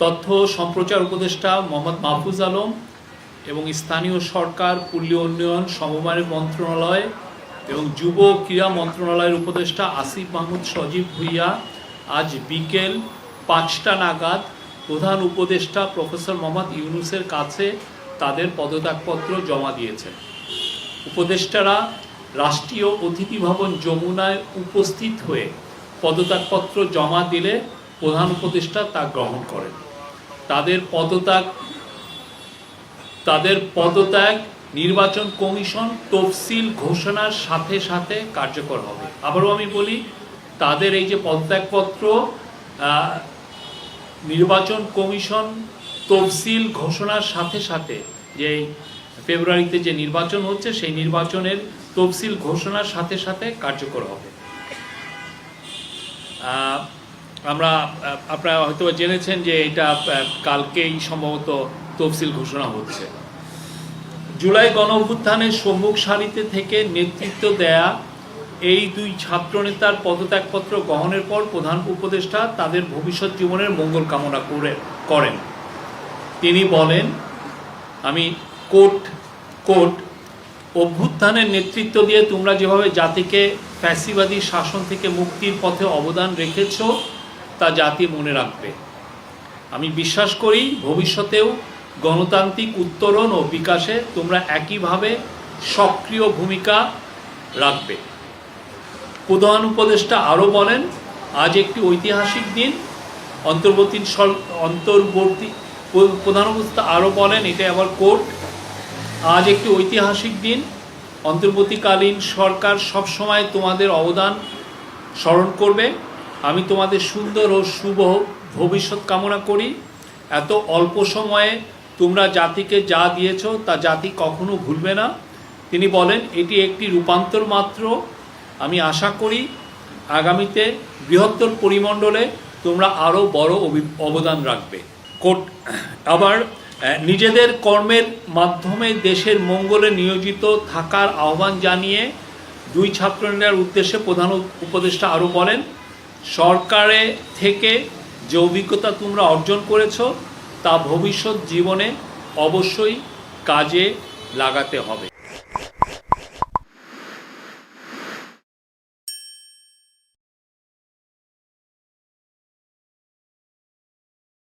তথ্য সম্প্রচার উপদেষ্টা মোহাম্মদ মাহফুজ আলম এবং স্থানীয় সরকার, পল্লী উন্নয়ন, সমবায় মন্ত্রণালয় এবং যুব ক্রীড়া মন্ত্রণালয়ের উপদেষ্টা আসিফ মাহমুদ সজীব ভুইয়া আজ বিকেল পাঁচটা নাগাদ প্রধান উপদেষ্টা প্রফেসর মোহাম্মদ ইউনুসের কাছে তাদের পদত্যাগপত্র জমা দিয়েছেন। উপদেষ্টারা রাষ্ট্রীয় অতিথি ভবন যমুনায় উপস্থিত হয়ে পদত্যাগপত্র জমা দিলে প্রধান উপদেষ্টা তা গ্রহণ করেন। তাদের পদত্যাগ তাদের পদত্যাগ নির্বাচন কমিশন তফসিল ঘোষণার সাথে সাথে কার্যকর হবে। আবারও আমি বলি, তাদের এই যে পদত্যাগপত্র নির্বাচন কমিশন তফসিল ঘোষণার সাথে সাথে যে ফেব্রুয়ারিতে যে নির্বাচন হচ্ছে, সেই নির্বাচনের তফসিল ঘোষণার সাথে সাথে কার্যকর হবে। আমরা আপনারা হয়তো জেনেছেন যে এটা কালকেই সম্ভবত তফসিল ঘোষণা হচ্ছে। জুলাই গণ অভ্যুত্থানের সম্মুখ সারিতে থেকে নেতৃত্ব দেয়া এই দুই ছাত্রনেতার পদত্যাগপত্র গ্রহণের পর প্রধান উপদেষ্টা তাদের ভবিষ্যৎ জীবনের মঙ্গল কামনা করে, করেন। তিনি বলেন, আমি কোট কোট, অভ্যুত্থানের নেতৃত্ব দিয়ে তোমরা যেভাবে জাতিকে ফ্যাসিবাদী শাসন থেকে মুক্তির পথে অবদান রেখেছ তা জাতি মনে রাখবে। আমি বিশ্বাস করি, ভবিষ্যতেও গণতান্ত্রিক উত্তরণ ও বিকাশে তোমরা একইভাবে সক্রিয় ভূমিকা রাখবে। প্রধান উপদেষ্টা আরও বলেন, আজ একটি ঐতিহাসিক দিন। অন্তর্বর্তী অন্তর্বর্তী প্র- প্রধান উপদেষ্টা আরও বলেন, এটা আবার কোর্ট, আজ একটি ঐতিহাসিক দিন। অন্তর্বর্তীকালীন সরকার সবসময় তোমাদের অবদান স্মরণ করবে। আমি তোমাদের সুন্দর ও শুভ ভবিষ্যৎ কামনা করি। এত অল্প সময়ে তোমরা জাতিকে যা দিয়েছ, তা জাতি কখনো ভুলবে না। তিনি বলেন, এটি একটি রূপান্তর মাত্র। আমি আশা করি, আগামীতে বৃহত্তর পরিমণ্ডলে তোমরা আরও বড় অবি- অবদান রাখবে। কোট, আবার নিজেদের কর্মের মাধ্যমে দেশের মঙ্গলে নিয়োজিত থাকার আহ্বান জানিয়ে দুই ছাত্র ছাত্রনেতার উদ্দেশ্যে প্রধান উপদেষ্টা আরও বলেন সরকারে থেকে যে অভিজ্ঞতা তোমরা অর্জন করেছ তা ভবিষ্যৎ জীবনে অবশ্যই কাজে লাগাতে হবে।